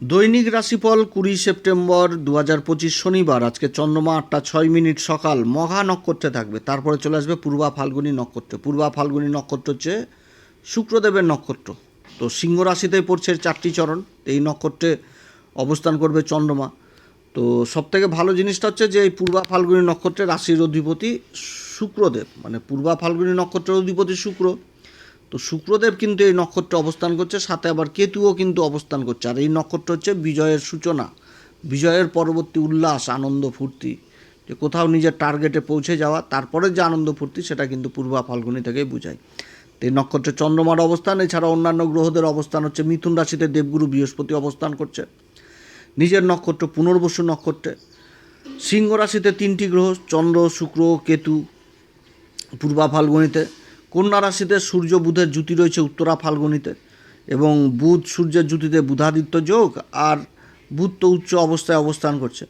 দৈনিক রাশিফল কুড়ি সেপ্টেম্বর দু হাজার পঁচিশ শনিবার। আজকে চন্দ্রমা আটটা ছয় মিনিট সকাল। মঘা নক্ষত্রে থাকবে। তারপরে চলে আসবে পূর্বা ফাল্গুনী নক্ষত্রে। পূর্বা ফাল্গুনী নক্ষত্র হচ্ছে শুক্রদেবের নক্ষত্র। তো সিংহ রাশিতে পড়ছে চারটি চরণ। এই নক্ষত্রে অবস্থান করবে চন্দ্রমা। তো সবথেকে ভালো জিনিসটা হচ্ছে যে এই পূর্বা ফাল্গুনী নক্ষত্রের রাশির অধিপতি শুক্রদেব। মানে পূর্বা ফাল্গুনী নক্ষত্রের অধিপতি শুক্র। তো শুক্রদেব কিন্তু এই নক্ষত্রে অবস্থান করছে, সাথে আবার কেতুও কিন্তু অবস্থান করছে। আর এই নক্ষত্র হচ্ছে বিজয়ের সূচনা। বিজয়ের পরবর্তী উল্লাস, আনন্দ, ফুর্তি। যে কোথাও নিজের টার্গেটে পৌঁছে যাওয়া, তারপরে যে আনন্দ, ফুর্তি, সেটা কিন্তু পূর্বা ফাল্গুনি থেকেই বোঝায়। তো এই নক্ষত্রে চন্দ্রমার অবস্থান এছাড়া অন্যান্য গ্রহদের অবস্থান হচ্ছে, মিথুন রাশিতে দেবগুরু বৃহস্পতি অবস্থান করছে। নিজের নক্ষত্র পুনর্বসু নক্ষত্রে। সিংহ রাশিতে তিনটি গ্রহ, চন্দ্র, শুক্র, কেতু পূর্বা ফাল্গুনিতে। কন্যা রাশিতে সূর্য বুধের জ্যোতি রয়েছে উত্তরা ফাল্গুনিতে এবং বুধ সূর্যের জ্যোতিতে বুধাদিত্য যোগ আর বুধ তো উচ্চ অবস্থায় অবস্থান করছে।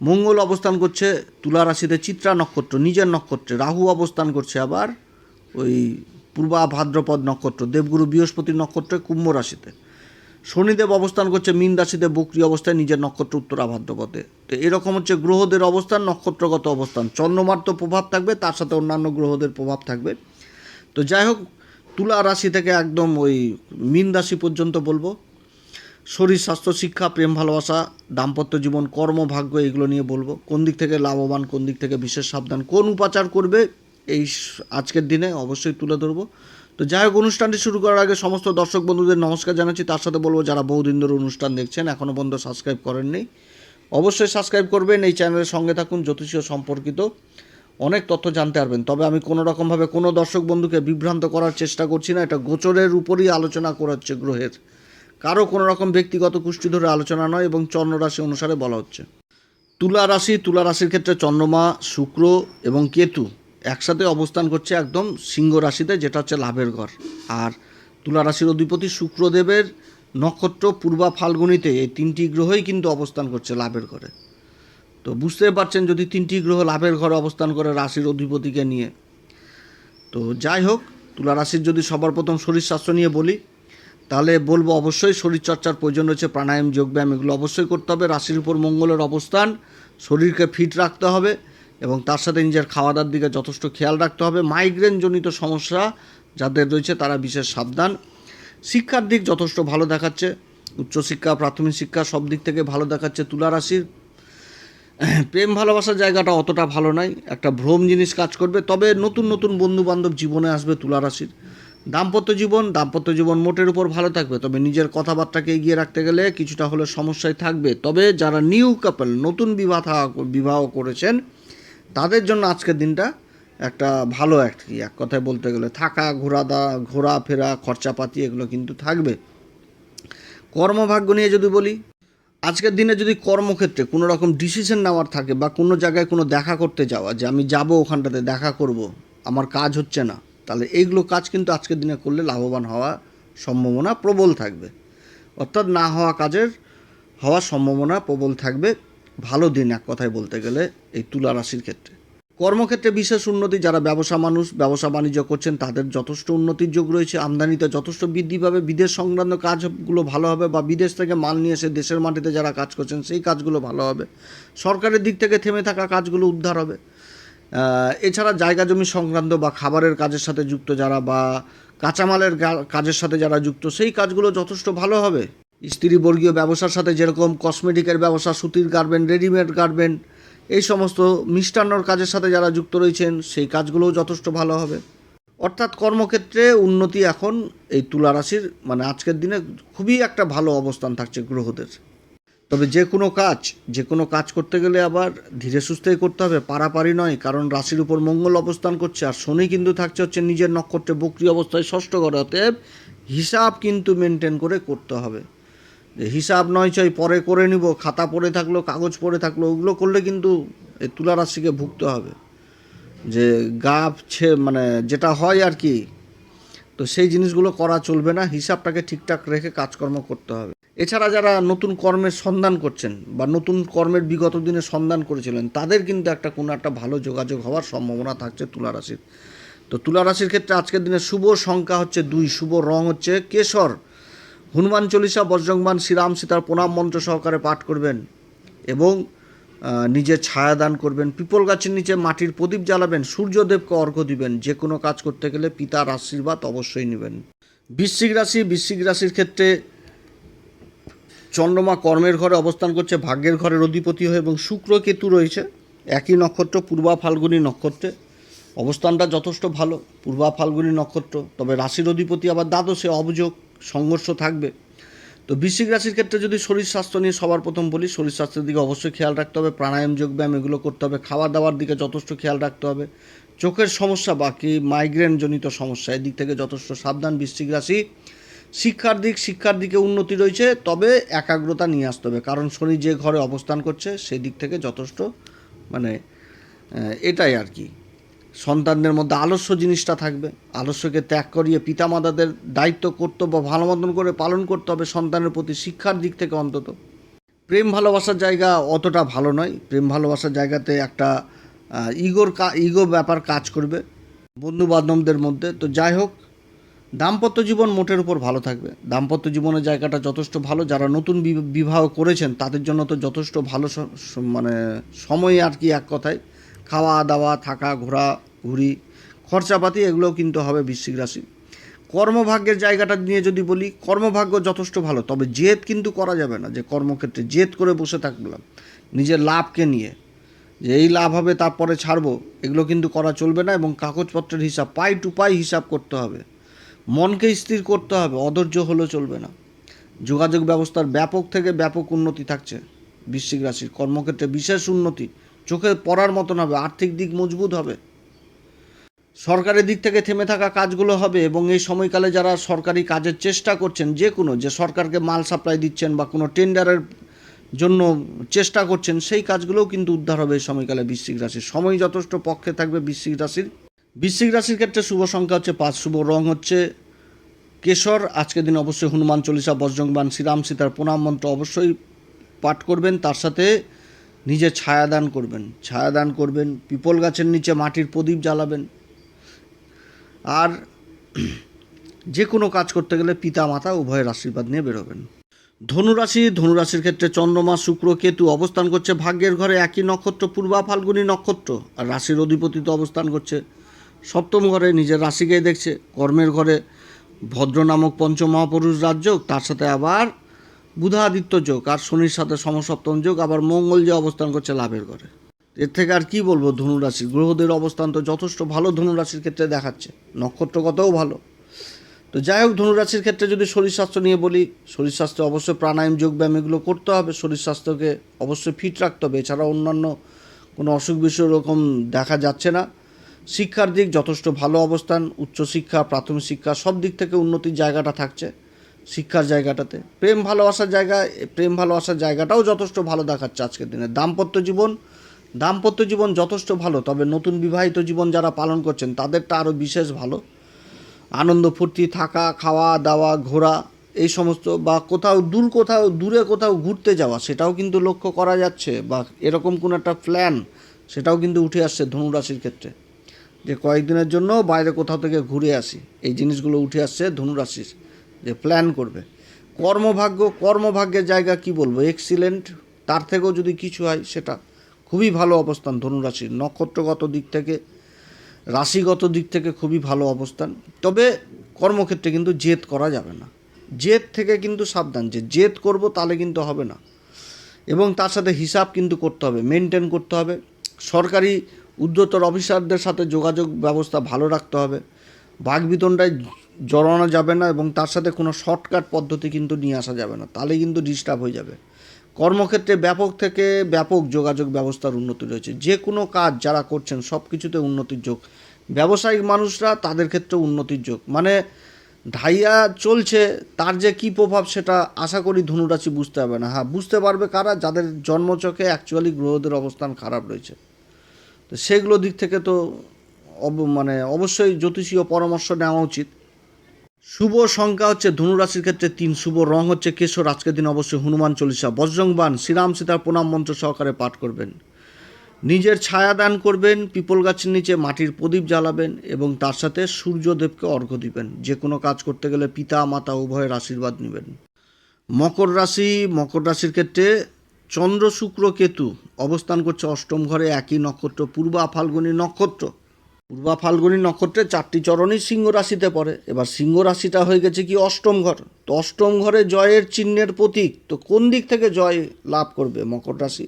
মঙ্গল অবস্থান করছে তুলা রাশিতে চিত্রা নক্ষত্র, নিজের নক্ষত্রে রাহু অবস্থান করছে আবার ওই পূর্বা ভাদ্রপদ নক্ষত্র, দেবগুরু বৃহস্পতি নক্ষত্রে কুম্ভ রাশিতে। শনিদেব অবস্থান করছে মীন রাশিতে, বক্রি অবস্থায় নিজের নক্ষত্র উত্তরা ভাদ্রপদে। তো এরকম হচ্ছে গ্রহদের অবস্থান, নক্ষত্রগত অবস্থান। চন্দ্রমার তো প্রভাব থাকবে, তার সাথে অন্যান্য গ্রহদের প্রভাব থাকবে। তো যাই হোক, তুলা রাশি থেকে একদম ওই মীন রাশি পর্যন্ত বলব। শরীর, স্বাস্থ্য, শিক্ষা, প্রেম, ভালোবাসা, দাম্পত্য জীবন, কর্ম, ভাগ্য এগুলো নিয়ে বলব। কোন দিক থেকে লাভবান, কোন দিক থেকে বিশেষ সাবধান, কোন উপাচার করবে, এই আজকের দিনে অবশ্যই তুলে ধরবো। তো যাই হোক, অনুষ্ঠানটি শুরু করার আগে সমস্ত দর্শক বন্ধুদের নমস্কার জানাচ্ছি। তার সাথে বলব, যারা বহুদিন ধরে অনুষ্ঠান দেখছেন এখনও পর্যন্ত সাবস্ক্রাইব করেননি, অবশ্যই সাবস্ক্রাইব করবেন। এই চ্যানেলের সঙ্গে থাকুন, জ্যোতিষীয় সম্পর্কিত। অনেক তথ্য জানতে পারবেন। তবে আমি কোনো রকমভাবে কোনো দর্শক বন্ধুকে বিভ্রান্ত করার চেষ্টা করছি না। এটা গোচরের উপরই আলোচনা করা হচ্ছে গ্রহের। কারও কোনো রকম ব্যক্তিগত কুষ্টি ধরে আলোচনা নয় এবং চন্দ্ররাশি অনুসারে বলা হচ্ছে। তুলা রাশি, তুলা রাশির ক্ষেত্রে চন্দ্রমা, শুক্র এবং কেতু একসাথে অবস্থান করছে একদম সিংহ রাশিতে, যেটা হচ্ছে লাভের ঘর। আর তুলা রাশির অধিপতি শুক্রদেবের নক্ষত্র পূর্বা ফাল্গুনিতে এই তিনটি গ্রহই কিন্তু অবস্থান করছে লাভের ঘরে। তো বুঝতে পারছেন যদি তিনটি গ্রহ লাভের ঘরে অবস্থান করে রাশির অধিপতিকে নিয়ে। তো যাই হোক, তুলা রাশির যদি সবার প্রথম শরীর স্বাস্থ্য নিয়ে বলি, তাহলে বলব অবশ্যই শরীরচর্চার প্রয়োজন রয়েছে, প্রাণায়াম যোগব্যায়াম এগুলো অবশ্যই করতে হবে। রাশির উপর মঙ্গলের অবস্থান, শরীরকে ফিট রাখতে হবে এবং তার সাথে নিজের খাওয়া দাওয়ার দিকে যথেষ্ট খেয়াল রাখতে হবে। মাইগ্রেনজনিত সমস্যা যাদের রয়েছে তারা বিশেষ সাবধান। শিক্ষার দিক যথেষ্ট ভালো দেখাচ্ছে, উচ্চশিক্ষা, প্রাথমিক শিক্ষা সব দিক থেকে ভালো দেখাচ্ছে তুলা রাশির। প্রেম ভালোবাসার জায়গাটা অতটা ভালো নয়। একটা ভ্রম জিনিস কাজ করবে। তবে নতুন নতুন বন্ধু বান্ধব জীবনে আসবে তুলা রাশির। দাম্পত্য জীবন দাম্পত্য জীবন মোটের উপর ভালো থাকবে। তবে নিজের কথাবার্তাকে এগিয়ে রাখতে গেলে কিছুটা হলে সমস্যায় থাকবে। তবে যারা নিউ কাপল নতুন বিবাহ বিবাহ করেছেন, তাদের জন্য আজকের দিনটা একটা ভালো আর কি এক কথায় বলতে গেলে থাকা, ঘোরা দা ঘোরাফেরা, খরচাপাতি এগুলো কিন্তু থাকবে। কর্মভাগ্য নিয়ে যদি বলি আজকের দিনে যদি কর্মক্ষেত্রে কোনো রকম ডিসিশন নেওয়ার থাকে বা কোনো জায়গায় কোনো দেখা করতে যাওয়া, যে আমি যাব ওখানটাতে, দেখা করব, আমার কাজ হচ্ছে না, তাহলে এইগুলো কাজ কিন্তু আজকের দিনে করলে লাভবান হওয়া সম্ভাবনা প্রবল থাকবে। অর্থাৎ না হওয়া কাজের হওয়ার সম্ভাবনা প্রবল থাকবে। ভালো দিন এক কথায় বলতে গেলে এই তুলা রাশির ক্ষেত্রে। কর্মক্ষেত্রে বিশেষ উন্নতি, যারা ব্যবসা মানুষ, ব্যবসা বাণিজ্য করছেন, তাদের যথেষ্ট উন্নতির যোগ রয়েছে। আমদানিতে যথেষ্ট বৃদ্ধি পাবে। বিদেশ সংক্রান্ত কাজগুলো ভালো হবে বা বিদেশ থেকে মাল নিয়ে এসে দেশের মাটিতে যারা কাজ করছেন, সেই কাজগুলো ভালো হবে। সরকারের দিক থেকে থেমে থাকা কাজগুলো উদ্ধার হবে। এছাড়া জায়গা জমি সংক্রান্ত বা খাবারের কাজের সাথে যুক্ত যারা বা কাঁচামালের কাজের সাথে যারা যুক্ত, সেই কাজগুলো যথেষ্ট ভালো হবে। স্ত্রী বর্গীয় ব্যবসার সাথে যেরকম কসমেটিকের ব্যবসা, সুতির গার্মেন্ট রেডিমেড গার্মেন্ট এই সমস্ত মিষ্টান্নর কাজের সাথে যারা যুক্ত রয়েছেন, সেই কাজগুলোও যথেষ্ট ভালো হবে। অর্থাৎ কর্মক্ষেত্রে উন্নতি এখন এই তুলা রাশির মানে আজকের দিনে খুবই একটা ভালো অবস্থান থাকছে গ্রহদের। তবে যে কোনো কাজ, যে কোনো কাজ করতে গেলে আবার ধীরে সুস্থেই করতে হবে, পারাপারি নয়, কারণ রাশির উপর মঙ্গল অবস্থান করছে, আর শনি কিন্তু থাকছে হচ্ছে নিজের নক্ষত্রে বক্রি অবস্থায় ষষ্ঠ ঘরে অতএব হিসাব কিন্তু মেনটেন করে করতে হবে। হিসাব নয় চাই পরে করে নিব, খাতা পড়ে থাকল, কাগজ পড়ে থাকল, ওগুলো করলে কিন্তু এই তুলা রাশিকে ভুগতে হবে। যে গাপ ছে মানে যেটা হয় আর কি, তো সেই জিনিসগুলো করা চলবে না, হিসাবটাকে ঠিকঠাক রেখে কাজকর্ম করতে হবে। এছাড়া যারা নতুন কর্মের সন্ধান করছেন বা নতুন কর্মের বিগত দিনে সন্ধান করেছিলেন, তাদের কিন্তু একটা, কোনো একটা ভালো যোগাযোগ হওয়ার সম্ভাবনা থাকছে তুলা রাশির তো তুলা রাশির ক্ষেত্রে আজকের দিনে শুভ সংখ্যা হচ্ছে দুই, শুভ রং হচ্ছে কেশর। হনুমান চল্লিশা বজ্রংবান শ্রীরাম সীতার প্রণাম মন্ত্র সহকারে পাঠ করবেন এবং নিজের ছায়া দান করবেন। পিপল গাছের নিচে মাটির প্রদীপ জ্বালাবেন, সূর্যদেবকে অর্ঘ্য দিবেন। যে কোনো কাজ করতে গেলে পিতার আশীর্বাদ অবশ্যই নেবেন। বৃশ্চিক রাশি, বৃশ্চিক রাশির ক্ষেত্রে চন্দ্রমা কর্মের ঘরে অবস্থান করছে, ভাগ্যের ঘরের অধিপতি হয়ে এবং শুক্র কেতু রয়েছে। একই নক্ষত্র, পূর্বা ফাল্গুনী নক্ষত্রে। অবস্থানটা যথেষ্ট ভালো, পূর্বা ফাল্গুনী নক্ষত্র। তবে রাশির অধিপতি আবার দ্বাদশে অভিযোগ। সংঘর্ষ থাকবে। তো বৃশ্চিক রাশির ক্ষেত্রে যদি শরীর স্বাস্থ্য নিয়ে সবার প্রথম বলি, শরীর স্বাস্থ্যের দিকে অবশ্যই খেয়াল রাখতে হবে। প্রাণায়াম, যোগব্যায়াম এগুলো করতে হবে। খাওয়া দাওয়ার দিকে যথেষ্ট খেয়াল রাখতে হবে। চোখের সমস্যা, বাকি মাইগ্রেন জনিত সমস্যা, এদিক থেকে যথেষ্ট সাবধান বৃশ্চিক রাশি। শিক্ষার দিক, শিক্ষার দিকে উন্নতি রয়েছে, তবে একাগ্রতা নিয়ে আসতে হবে। কারণ শনি যে ঘরে অবস্থান করছে, সেদিক থেকে যথেষ্ট মানে এটাই আর কি। সন্তানদের মধ্যে আলস্য জিনিসটা থাকবে। আলস্যকে ত্যাগ করিয়ে পিতামাতাদের দায়িত্ব, কর্তব্য, ভালো মতন করে পালন করতে হবে সন্তানের প্রতি শিক্ষার দিক থেকে অন্তত। প্রেম ভালোবাসার জায়গা অতটা ভালো নয়। প্রেম ভালোবাসার জায়গাতে একটা ইগোর ইগো ব্যাপার কাজ করবে বন্ধু বান্ধবদের মধ্যে। তো যাই হোক, দাম্পত্য জীবন মোটের উপর ভালো থাকবে। দাম্পত্য জীবনের জায়গাটা যথেষ্ট ভালো। যারা নতুন বিবাহ করেছেন, তাদের জন্য তো যথেষ্ট ভালো মানে সময় আর কি এক কথায়। খাওয়া দাওয়া থাকা ঘোরা ঘুরি, খরচাপাতি এগুলোও কিন্তু হবে বৃশ্চিক রাশি। কর্মভাগ্যের জায়গাটা নিয়ে যদি বলি, কর্মভাগ্য যথেষ্ট ভালো, তবে জেদ কিন্তু করা যাবে না যে কর্মক্ষেত্রে জেদ করে বসে থাকলাম, নিজের লাভকে নিয়ে। যে এই লাভ হবে তারপরে ছাড়বো, এগুলো কিন্তু করা চলবে না এবং কাগজপত্রের হিসাব, পাই টু পাই হিসাব করতে হবে। মনকে স্থির করতে হবে, অধৈর্য হলেও চলবে না। যোগাযোগ ব্যবস্থার ব্যাপক থেকে ব্যাপক উন্নতি থাকছে বৃশ্চিক রাশির। কর্মক্ষেত্রে বিশেষ উন্নতি, চোখে পড়ার মতন হবে, আর্থিক দিক মজবুত হবে। সরকারের দিক থেকে থেমে থাকা কাজগুলো হবে এবং এই সময়কালে যারা সরকারি কাজের চেষ্টা করছেন, যে কোনো যে সরকারকে মাল সাপ্লাই দিচ্ছেন বা কোনো টেন্ডারের জন্য চেষ্টা করছেন, সেই কাজগুলোও কিন্তু উদ্ধার হবে এই সময়কালে বৃশ্চিক রাশির। সময় যথেষ্ট পক্ষে থাকবে বৃশ্চিক রাশির। বৃশ্চিক রাশির ক্ষেত্রে শুভ সংখ্যা হচ্ছে পাঁচ, শুভ রং হচ্ছে কেশর। আজকের দিন অবশ্যই হনুমান চল্লিশা, বজ্রংবান, শ্রীরাম সীতার প্রণাম মন্ত্র অবশ্যই পাঠ করবেন। তার সাথে নিজে ছায়াদান করবেন। ছায়াদান করবেন, পিপল গাছের নিচে মাটির প্রদীপ জ্বালাবেন। আর যে কোনো কাজ করতে গেলে পিতা মাতা উভয়ের আশীর্বাদ নিয়ে বেরোবেন। ধনুরাশি, ধনুরাশির ক্ষেত্রে চন্দ্রমা, শুক্র, কেতু অবস্থান করছে ভাগ্যের ঘরে। একই নক্ষত্র, পূর্বা ফাল্গুনী নক্ষত্র। আর রাশির অধিপতি তো অবস্থান করছে সপ্তম ঘরে, নিজের রাশিকে দেখছে। কর্মের ঘরে ভদ্র নামক পঞ্চমহাপুরুষ রাজযোগ তার সাথে আবার বুধাদিত্য যোগ। আর শনির সাথে সমসপ্তম যোগ, আবার মঙ্গল যে অবস্থান করছে লাভের ঘরে। এর থেকে আর কি বলব ধনুরাশি? গ্রহদের অবস্থান তো যথেষ্ট ভালো ধনুরাশির ক্ষেত্রে দেখাচ্ছে। নক্ষত্রগতও ভালো। তো যাই হোক, ধনুরাশির ক্ষেত্রে যদি শরীর স্বাস্থ্য নিয়ে বলি, শরীর স্বাস্থ্য অবশ্যই প্রাণায়াম, যোগব্যায়াম এগুলো করতে হবে। শরীর স্বাস্থ্যকে অবশ্যই ফিট রাখতে হবে। এছাড়া অন্যান্য কোনো অসুখ বিসুখ এরকম দেখা যাচ্ছে না। শিক্ষার দিক যথেষ্ট ভালো অবস্থান, উচ্চশিক্ষা, প্রাথমিক শিক্ষা, সব দিক থেকে উন্নতির জায়গাটা থাকছে শিক্ষার জায়গাটাতে। প্রেম ভালোবাসার জায়গা প্রেম ভালোবাসার জায়গাটাও যথেষ্ট ভালো দেখাচ্ছে আজকের দিনে। দাম্পত্য জীবন দাম্পত্য জীবন যথেষ্ট ভালো, তবে নতুন বিবাহিত জীবন যারা পালন করছেন, তাদেরটা আরও বিশেষ ভালো। আনন্দ, ফুর্তি, থাকা, খাওয়া, দাওয়া, ঘোরা, এই সমস্ত বা কোথাও দূর কোথাও, দূরে কোথাও ঘুরতে যাওয়া, সেটাও কিন্তু লক্ষ্য করা যাচ্ছে বা এরকম কোনো একটা প্ল্যান সেটাও কিন্তু উঠে আসছে ধনুরাশির ক্ষেত্রে। যে কয়েকদিনের জন্য বাইরে কোথাও থেকে ঘুরে আসি, এই জিনিসগুলো উঠে আসছে ধনুরাশির, যে প্ল্যান করবে। কর্মভাগ্য, কর্মভাগ্যের জায়গা কি বলব? এক্সিলেন্ট তার থেকেও যদি কিছু হয় সেটা। খুবই ভালো অবস্থান ধনুরাশির। নক্ষত্রগত দিক থেকে, রাশিগত দিক থেকে খুবই ভালো অবস্থান। তবে কর্মক্ষেত্রে কিন্তু জেদ করা যাবে না। জেদ থেকে কিন্তু সাবধান। যে জেদ করব তাহলে কিন্তু হবে না। এবং তার সাথে হিসাব কিন্তু করতে হবে, মেনটেন করতে হবে। সরকারি উদ্যতর অফিসারদের সাথে যোগাযোগ ব্যবস্থা ভালো রাখতে হবে। বাঘবিতণ্ডায় জড়ানো যাবে না এবং তার সাথে কোনো শর্টকাট পদ্ধতি কিন্তু নিয়ে আসা যাবে না। তাহলে কিন্তু ডিস্টার্ব হয়ে যাবে। কর্মক্ষেত্রে ব্যাপক থেকে ব্যাপক যোগাযোগ ব্যবস্থার উন্নতি রয়েছে। যে কোনো কাজ যারা করছেন সব কিছুতে উন্নতির যোগ। ব্যবসায়িক মানুষরা তাদের ক্ষেত্রে উন্নতির যোগ। মানে ঢাইয়া চলছে, তার যে কী প্রভাব সেটা আশা করি ধনুরাশি বুঝতে পারবে না। হ্যাঁ বুঝতে পারবে কারা, যাদের জন্মচকে অ্যাকচুয়ালি গ্রহদের অবস্থান খারাপ রয়েছে। তো সেগুলো দিক থেকে তো অব মানে অবশ্যই জ্যোতিষীয় পরামর্শ নেওয়া উচিত। শুভ সংখ্যা হচ্ছে ধনুরাশির ক্ষেত্রে তিন, শুভ রং হচ্ছে কেশর। আজকের দিন অবশ্যই হনুমান চল্লিশা বজ্রংবান শ্রীরাম সীতার প্রণাম মন্ত্র সহকারে পাঠ করবেন। নিজের ছায়া দান করবেন, পিপল গাছের নিচে মাটির প্রদীপ জ্বালাবেন এবং তার সাথে সূর্যদেবকে অর্ঘ্য দিবেন। যে কোনো কাজ করতে গেলে পিতা, মাতা উভয়ের আশীর্বাদ নেবেন। মকর রাশি, মকর রাশির ক্ষেত্রে চন্দ্র শুক্র কেতু অবস্থান করছে অষ্টম ঘরে। একই নক্ষত্র, পূর্বা ফাল্গুনী নক্ষত্র। পূর্বা ফাল্গুনী নক্ষত্রে চারটি চরণই সিংহ রাশিতে পড়ে। এবার সিংহ রাশিটা হয়ে গেছে কি অষ্টম ঘর। তো অষ্টম ঘরে জয়ের চিহ্নের প্রতীক। তো কোন দিক থেকে জয় লাভ করবে মকর রাশি?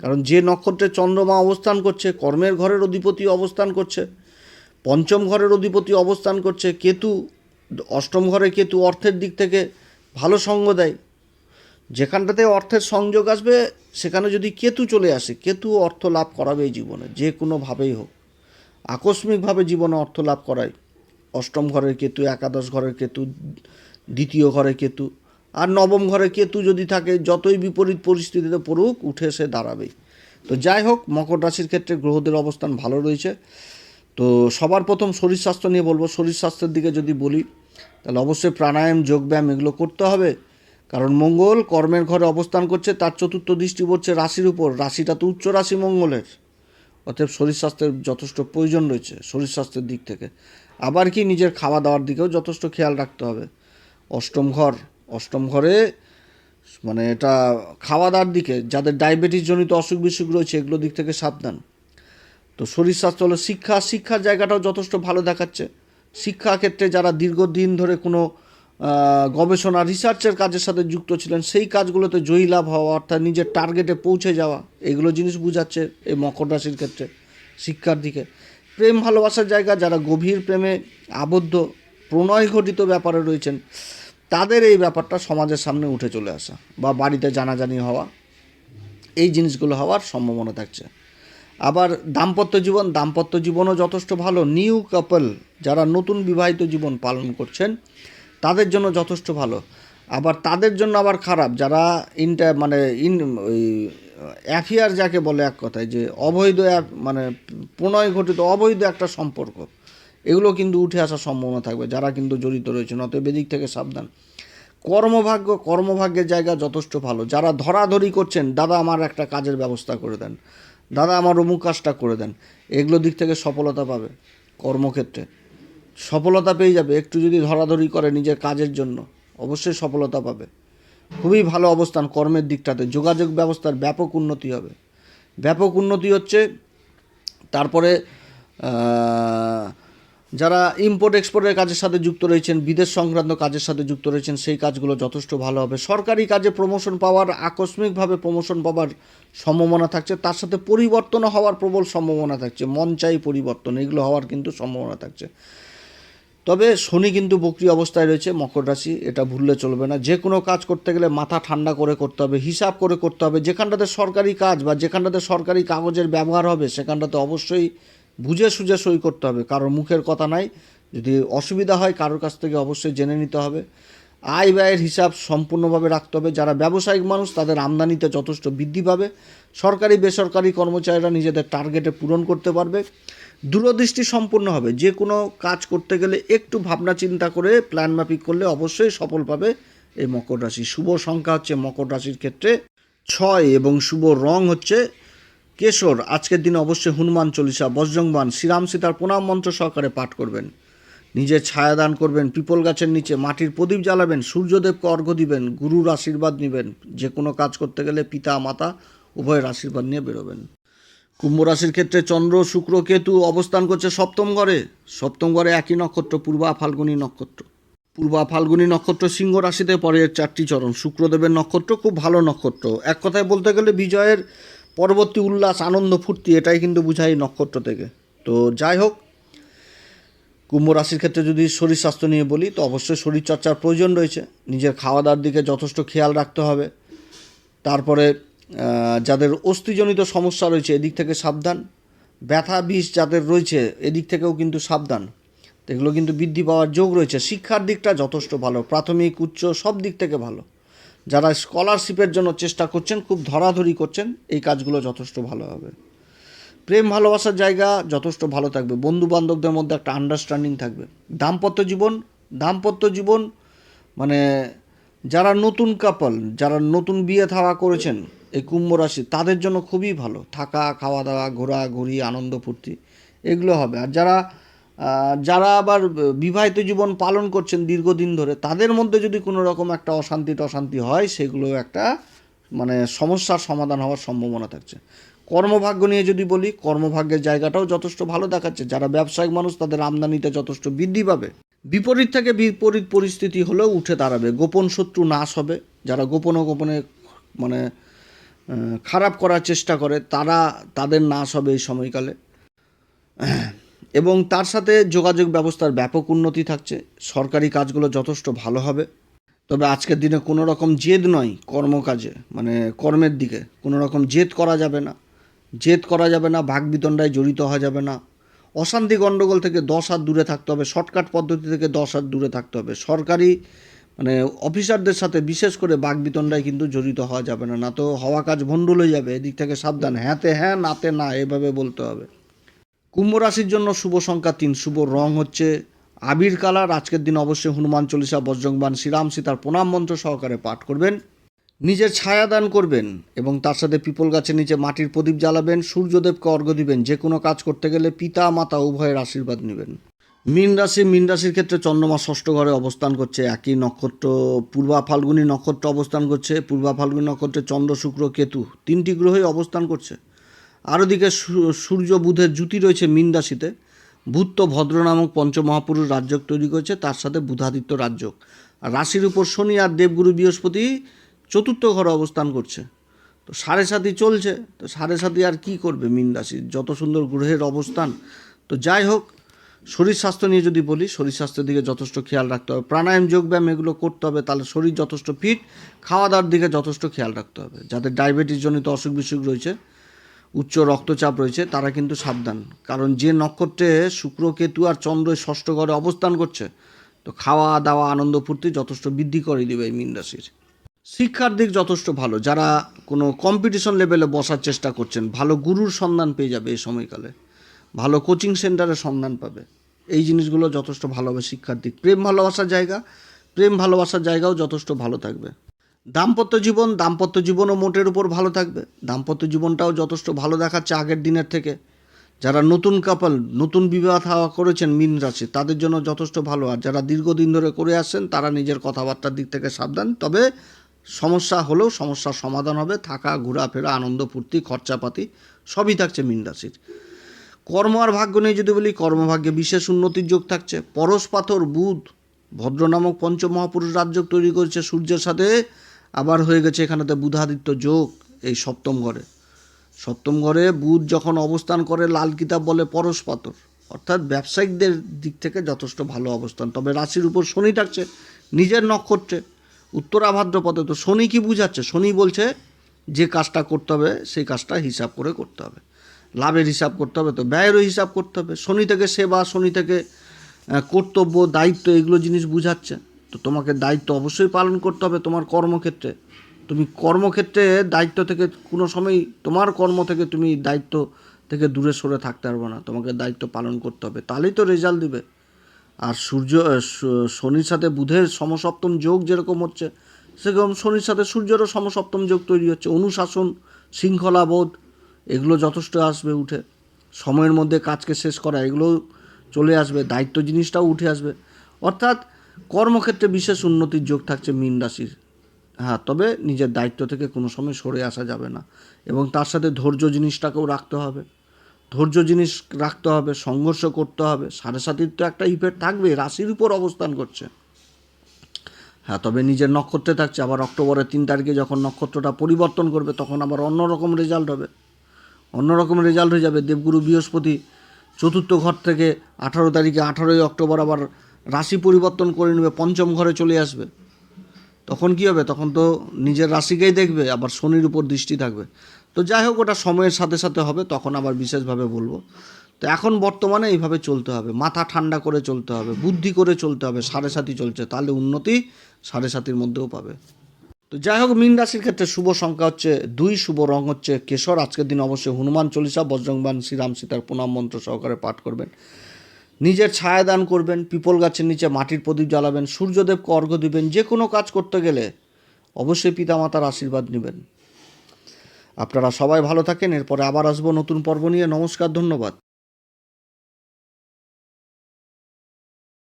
কারণ যে নক্ষত্রে চন্দ্রমা অবস্থান করছে, কর্মের ঘরের অধিপতি অবস্থান করছে, পঞ্চম ঘরের অধিপতি অবস্থান করছে, কেতু, অষ্টম ঘরে কেতু অর্থের দিক থেকে ভালো সঙ্গ দেয়। যেখানটাতে অর্থের সংযোগ আসবে, সেখানে যদি কেতু চলে আসে, কেতু অর্থ লাভ করাবে জীবনে, যে কোনোভাবেই হোক। আকস্মিকভাবে জীবনে অর্থ লাভ করায়। অষ্টম ঘরের কেতু, একাদশ ঘরের কেতু, দ্বিতীয় ঘরে কেতু আর নবম ঘরে কেতু যদি থাকে, যতই বিপরীত পরিস্থিতিতে পড়ুক, উঠে এসে দাঁড়াবেই তো যাই হোক, মকর রাশির ক্ষেত্রে গ্রহদের অবস্থান ভালো রয়েছে। তো সবার প্রথম শরীর স্বাস্থ্য নিয়ে বলব। শরীর স্বাস্থ্যের দিকে যদি বলি, তাহলে অবশ্যই প্রাণায়াম, যোগব্যায়াম এগুলো করতে হবে। কারণ মঙ্গল কর্মের ঘরে অবস্থান করছে, তার চতুর্থ দৃষ্টি পড়ছে রাশির উপর। রাশিটা তো উচ্চ রাশি মঙ্গলের। অতএব শরীর স্বাস্থ্যের যথেষ্ট প্রয়োজন রয়েছে, শরীর স্বাস্থ্যের দিক থেকে। আবার কি নিজের খাওয়া দাওয়ার দিকেও যথেষ্ট খেয়াল রাখতে হবে। অষ্টম ঘর, অষ্টম ঘরে মানে এটা খাওয়া দাওয়ার দিকে যাদের ডায়াবেটিস জনিত অসুখ বিসুখ রয়েছে এগুলো দিক থেকে সাবধান। তো শরীর স্বাস্থ্য হলো শিক্ষা, শিক্ষার জায়গাটাও যথেষ্ট ভালো দেখাচ্ছে। শিক্ষা ক্ষেত্রে যারা দীর্ঘদিন ধরে কোনো গবেষণা রিসার্চের কাজের সাথে যুক্ত ছিলেন। সেই কাজগুলোতে জয়ী লাভ হওয়া, অর্থাৎ নিজের টার্গেটে পৌঁছে যাওয়া, এগুলো জিনিস বুঝাচ্ছে এই মকর রাশির ক্ষেত্রে, শিক্ষার দিকে। প্রেম ভালোবাসার জায়গা, যারা গভীর প্রেমে আবদ্ধ, প্রণয় ঘটিত ব্যাপারে রয়েছেন, তাদের এই ব্যাপারটা সমাজের সামনে উঠে চলে আসা বা বাড়িতে জানাজানি হওয়া, এই জিনিসগুলো হওয়ার সম্ভাবনা থাকছে। আবার দাম্পত্য জীবন, দাম্পত্য জীবনও যথেষ্ট ভালো। নিউ কাপল যারা নতুন বিবাহিত জীবন পালন করছেন তাদের জন্য যথেষ্ট ভালো। আবার তাদের জন্য আবার খারাপ। যারা ইন্টা মানে ইন ওই অ্যাফিয়ার যাকে বলে এক কথায় যে অবৈধ এক মানে প্রণয় ঘটিত অবৈধ একটা সম্পর্ক, এগুলো কিন্তু উঠে আসার সম্ভাবনা থাকবে। যারা কিন্তু জড়িত রয়েছেন, অতএব এদিক থেকে সাবধান। কর্মভাগ্য, কর্মভাগ্যের জায়গা যথেষ্ট ভালো। যারা ধরাধরি করছেন, দাদা, আমার একটা কাজের ব্যবস্থা করে দেন। দাদা, আমার অমুক কাজটা করে দেন। এগুলো দিক থেকে সফলতা পাবে কর্মক্ষেত্রে। সফলতা পেয়ে যাবে একটু যদি ধরাধরি করে নিজের কাজের জন্য, অবশ্যই সফলতা পাবে। খুবই ভালো অবস্থান কর্মের দিকটাতে, যোগাযোগ ব্যবস্থার ব্যাপক উন্নতি হবে। ব্যাপক উন্নতি হচ্ছে তারপরে যারা ইম্পোর্ট এক্সপোর্টের কাজের সাথে যুক্ত রয়েছেন, বিদেশ সংক্রান্ত কাজের সাথে যুক্ত রয়েছেন, সেই কাজগুলো যথেষ্ট ভালো হবে। সরকারি কাজে প্রমোশন পাওয়ার, আকস্মিকভাবে প্রমোশন পাওয়ার সম্ভাবনা থাকছে। তার সাথে পরিবর্তনও হওয়ার প্রবল সম্ভাবনা থাকছে। মন চাই পরিবর্তন, এগুলো হওয়ার কিন্তু সম্ভাবনা থাকছে। তবে শনি কিন্তু বক্রি অবস্থায় রয়েছে, মকর রাশি, এটা ভুললে চলবে না। যে কোনো কাজ করতে গেলে মাথা ঠান্ডা করে করতে হবে, হিসাব করে করতে হবে। যেখানটাতে সরকারি কাজ বা যেখানটাতে সরকারি কাগজের ব্যবহার হবে, সেখানটাতে অবশ্যই বুঝে সুঝে সই করতে হবে। কারোর মুখের কথা নাই। যদি অসুবিধা হয়, কারোর কাছ থেকে অবশ্যই জেনে নিতে হবে। আয় ব্যয়ের হিসাব সম্পূর্ণভাবে রাখতে হবে। যারা ব্যবসায়িক মানুষ, তাদের আমদানিতে যথেষ্ট বৃদ্ধি পাবে। সরকারি, বেসরকারি কর্মচারীরা নিজেদের টার্গেটে পূরণ করতে পারবে। দূরদৃষ্টি সম্পূর্ণ হবে। যে কোনো কাজ করতে গেলে একটু ভাবনা চিন্তা করে প্ল্যান মাফিক করলে অবশ্যই সফল পাবে এই মকর রাশি। শুভ সংখ্যা হচ্ছে মকর রাশির ক্ষেত্রে ছয় এবং শুভ রং হচ্ছে কেশর। আজকের দিনে অবশ্যই হনুমান চল্লিশা বজ্রংবান শ্রীরাম সীতার প্রণাম মন্ত্র সহকারে পাঠ করবেন। নিজের ছায়া দান করবেন, পিপল গাছের নিচে মাটির প্রদীপ জ্বালাবেন সূর্যদেবকে অর্ঘ্য দিবেন, গুরুর আশীর্বাদ নেবেন। যে কোনো কাজ করতে গেলে পিতা, মাতা উভয়ের আশীর্বাদ নিয়ে বেরোবেন। কুম্ভ রাশির ক্ষেত্রে চন্দ্র, শুক্র, কেতু অবস্থান করছে সপ্তম ঘরে সপ্তম ঘরে একই নক্ষত্র, পূর্বা ফাল্গুনী নক্ষত্র। পূর্বা ফাল্গুনী নক্ষত্র সিংহ রাশিতে পরে চারটি চরণ, শুক্রদেবের নক্ষত্র খুব ভালো নক্ষত্র। এক কথায় বলতে গেলে বিজয়ের পরবর্তী উল্লাস, আনন্দ, ফুর্তি, এটাই কিন্তু বুঝায় নক্ষত্র থেকে। তো যাই হোক, কুম্ভ রাশির ক্ষেত্রে যদি শরীর স্বাস্থ্য নিয়ে বলি, তো অবশ্যই শরীরচর্চার প্রয়োজন রয়েছে। নিজের খাওয়া দাওয়ার দিকে যথেষ্ট খেয়াল রাখতে হবে। তারপরে যাদের অস্থিজনিত সমস্যা রয়েছে এদিক থেকে সাবধান। ব্যথা, বিষ যাদের রয়েছে এদিক থেকেও কিন্তু সাবধান। এগুলো কিন্তু বৃদ্ধি পাওয়ার যোগ রয়েছে। শিক্ষার দিকটা যথেষ্ট ভালো, প্রাথমিক, উচ্চ সব দিক থেকে ভালো। যারা স্কলারশিপের জন্য চেষ্টা করছেন, খুব ধরাধরি করছেন, এই কাজগুলো যথেষ্ট ভালো হবে। প্রেম, ভালোবাসার জায়গা যথেষ্ট ভালো থাকবে। বন্ধু বান্ধবদের মধ্যে একটা আন্ডারস্ট্যান্ডিং থাকবে। দাম্পত্য জীবন দাম্পত্য জীবন মানে যারা নতুন কাপল যারা নতুন বিয়ে থাওয়া করেছেন এই কুম্ভ রাশি, তাদের জন্য খুবই ভালো। থাকা খাওয়া দাওয়া ঘোরাঘুরি, আনন্দ, ফুর্তি, এগুলো হবে। আর যারা যারা আবার বিবাহিত জীবন পালন করছেন দীর্ঘদিন ধরে, তাদের মধ্যে যদি কোনো রকম একটা অশান্তি টশান্তি হয়, সেগুলো একটা মানে সমস্যার সমাধান হওয়ার সম্ভাবনা থাকছে। কর্মভাগ্য নিয়ে যদি বলি, কর্মভাগ্যের জায়গাটাও যথেষ্ট ভালো দেখাচ্ছে। যারা ব্যবসায়িক মানুষ, তাদের আমদানিতে যথেষ্ট বৃদ্ধি পাবে। বিপরীত থেকে বিপরীত পরিস্থিতি হলেও উঠে দাঁড়াবে। গোপন শত্রু নাশ হবে। যারা গোপনে গোপনে মানে খারাপ করার চেষ্টা করে, তারা তাদের নাশ হবে এই সময়কালে। এবং তার সাথে যোগাযোগ ব্যবস্থার ব্যাপক উন্নতি থাকছে। সরকারি কাজগুলো যথেষ্ট ভালো হবে। তবে আজকের দিনে কোনো রকম জেদ নয় কর্মকাজে মানে কর্মের দিকে। কোনো রকম জেদ করা যাবে না। জেদ করা যাবে না ভাগবিতণ্ডায় জড়িত হওয়া যাবে না। অশান্তি গণ্ডগোল থেকে দশ হাত দূরে থাকতে হবে, শর্টকাট পদ্ধতি থেকে দশ হাত দূরে থাকতে হবে। সরকারি মানে অফিসারদের সাথে বিশেষ করে বাগবিতণ্ডায় কিন্তু জড়িত হওয়া যাবে না। না তো হওয়া কাজ ভণ্ডুল হয়ে যাবে, এদিক থেকে সাবধান। হ্যাঁতে হ্যাঁ নাতে না, এভাবে বলতে হবে। কুম্ভ রাশির জন্য শুভ সংখ্যা তিন, শুভ রং হচ্ছে আবির কালার। আজকের দিন অবশ্যই হনুমান চল্লিশা বজ্রংবান শ্রীরাম সীতার প্রণাম মন্ত্র সহকারে পাঠ করবেন। নিজের ছায়া দান করবেন এবং তার সাথে পিপল গাছের নিচে মাটির প্রদীপ জ্বালাবেন। সূর্যদেবকে অর্ঘ্য দিবেন। যে কোনো কাজ করতে গেলে পিতা, মাতা উভয়ের আশীর্বাদ নেবেন। মীন রাশি, মীন রাশির ক্ষেত্রে চন্দ্রমা ষষ্ঠ ঘরে অবস্থান করছে। একই নক্ষত্র, পূর্বা ফাল্গুনী নক্ষত্র অবস্থান করছে। পূর্বা ফাল্গুনী নক্ষত্রে চন্দ্র, শুক্র, কেতু তিনটি গ্রহই অবস্থান করছে। আর ওদিকে সূ- সূর্য, বুধের জুতি রয়েছে মীন রাশিতে। বুধ তো ভদ্র নামক পঞ্চমহাপুরুষ রাজ্যক তৈরি করেছে, তার সাথে বুধাদিত্য রাজ্যক আর রাশির উপর শনি আর দেবগুরু বৃহস্পতি চতুর্থ ঘরে অবস্থান করছে। তো সাড়ে সাতই চলছে, তো সাড়ে সাতই আর কি করবে মীন রাশি? যত সুন্দর গ্রহের অবস্থান। তো যাই হোক শরীর স্বাস্থ্য নিয়ে যদি বলি, শরীর স্বাস্থ্যের দিকে যথেষ্ট খেয়াল রাখতে হবে। প্রাণায়াম, যোগব্যায়াম এগুলো করতে হবে, তাহলে শরীর যথেষ্ট ফিট খাওয়া দাওয়ার দিকে যথেষ্ট খেয়াল রাখতে হবে। যাদের ডায়াবেটিস জনিত অসুখ বিসুখ রয়েছে, উচ্চ রক্তচাপ রয়েছে, তারা কিন্তু সাবধান। কারণ যে নক্ষত্রে শুক্র, কেতু আর চন্দ্র ষষ্ঠ ঘরে অবস্থান করছে, তো খাওয়া দাওয়া আনন্দ, ফুর্তি যথেষ্ট বৃদ্ধি করে দিবে এই মীন রাশির। শিক্ষার দিক যথেষ্ট ভালো। যারা কোনো কম্পিটিশন লেভেলে বসার চেষ্টা করছেন, ভালো গুরুর সন্ধান পেয়ে যাবে এই সময়কালে। ভালো কোচিং সেন্টারের সন্ধান পাবে। এই জিনিসগুলো যথেষ্ট ভালো হবে শিক্ষার দিক। প্রেম ভালোবাসার জায়গা, প্রেম ভালোবাসার জায়গাও যথেষ্ট ভালো থাকবে। দাম্পত্য জীবন, দাম্পত্য জীবনও মোটের উপর ভালো থাকবে। দাম্পত্য জীবনটাও যথেষ্ট ভালো দেখাচ্ছে আগের দিনের থেকে। যারা নতুন কাপল নতুন বিবাহ হওয়া করেছেন মিন রাশি, তাদের জন্য যথেষ্ট ভালো। আর যারা দীর্ঘদিন ধরে করে আসছেন, তারা নিজের কথাবার্তার দিক থেকে সাবধান। তবে সমস্যা হলেও সমস্যার সমাধান হবে। থাকা, ঘোরাফেরা, আনন্দ, ফুর্তি, খরচাপাতি সবই থাকছে মিন রাশির। কর্ম আর ভাগ্য নিয়ে যদি বলি, কর্মভাগ্যে বিশেষ উন্নতির যোগ থাকছে। পরশ পাথর, বুধ, ভদ্র নামক পঞ্চমহাপুরুষ রাজ্য তৈরি করেছে সূর্যের সাথে। আবার হয়ে গেছে এখানেতে বুধাদিত্য যোগ, এই সপ্তম ঘরে। সপ্তম ঘরে বুধ যখন অবস্থান করে, লাল কিতাব বলে পরশ পাথর। অর্থাৎ ব্যবসায়িকদের দিক থেকে যথেষ্ট ভালো অবস্থান। তবে রাশির উপর শনি থাকছে, নিজের নক্ষত্রে উত্তরা ভাদ্রপদে। তো শনি কি বুঝাচ্ছে? শনি বলছে, যে কাজটা করতে হবে, সেই কাজটা হিসাব করে করতে হবে। লাভের হিসাব করতে হবে, তো ব্যয়েরও হিসাব করতে হবে। শনি থেকে সেবা, শনি থেকে কর্তব্য, দায়িত্ব, এগুলো জিনিস বুঝাচ্ছে। তো তোমাকে দায়িত্ব অবশ্যই পালন করতে হবে তোমার কর্মক্ষেত্রে। তুমি কর্মক্ষেত্রে দায়িত্ব থেকে কোনো সময় তোমার কর্ম থেকে তুমি দায়িত্ব থেকে দূরে সরে থাকতে পারবে না। তোমাকে দায়িত্ব পালন করতে হবে, তাহলেই তো রেজাল্ট দিবে। আর সূর্য শনির সাথে বুধের সমসপ্তম যোগ যেরকম হচ্ছে, সেরকম শনির সাথে সূর্যেরও সমসপ্তম যোগ তৈরি হচ্ছে। অনুশাসন, শৃঙ্খলাবোধ এগুলো যথেষ্ট আসবে উঠে। সময়ের মধ্যে কাজকে শেষ করা, এগুলো চলে আসবে, দায়িত্ব জিনিসটাও উঠে আসবে। অর্থাৎ কর্মক্ষেত্রে বিশেষ উন্নতির যোগ থাকছে মীন রাশির। হ্যাঁ তবে নিজের দায়িত্ব থেকে কোনো সময় সরে আসা যাবে না এবং তার সাথে ধৈর্য জিনিসটাকেও রাখতে হবে। ধৈর্য জিনিস রাখতে হবে, সংঘর্ষ করতে হবে, সাড়ে সাতির তো একটা ইফেক্ট থাকবে, রাশির উপর অবস্থান করছে। হ্যাঁ তবে নিজের নক্ষত্রে থাকছে, আবার অক্টোবরের তিন তারিখে যখন নক্ষত্রটা পরিবর্তন করবে, তখন আবার অন্যরকম রেজাল্ট হবে। অন্যরকম রেজাল্ট হয়ে যাবে। দেবগুরু বৃহস্পতি চতুর্থ ঘর থেকে আঠারো তারিখে, আঠারোই অক্টোবর আবার রাশি পরিবর্তন করে নেবে, পঞ্চম ঘরে চলে আসবে। তখন কি হবে? তখন তো নিজের রাশিকেই দেখবে, আবার শনির উপর দৃষ্টি থাকবে। তো যাই হোক, ওটা সময়ের সাথে সাথে হবে, তখন আবার বিশেষভাবে বলব। তো এখন বর্তমানে এইভাবে চলতে হবে। মাথা ঠান্ডা করে চলতে হবে, বুদ্ধি করে চলতে হবে, সাড়ে সাথী চলছে, তাহলে উন্নতি সাড়ে সাতির মধ্যেও পাবে। তো যাই হোক, মীন রাশির ক্ষেত্রে শুভ সংখ্যা হচ্ছে দুই, শুভ রং হচ্ছে কেশর। আজকের দিন অবশ্যই হনুমান চল্লিশা বজ্রংবান শ্রীরাম সীতার প্রণাম মন্ত্র সহকারে পাঠ করবেন। নিজের ছায়া দান করবেন, পিপল গাছের নিচে মাটির প্রদীপ জ্বালাবেন, সূর্যদেবকে অর্ঘ্য দিবেন, যে কোনো কাজ করতে গেলে অবশ্যই পিতামাতার আশীর্বাদ নেবেন। আপনারা সবাই ভালো থাকেন, এরপরে আবার আসব নতুন পর্ব নিয়ে। নমস্কার, ধন্যবাদ।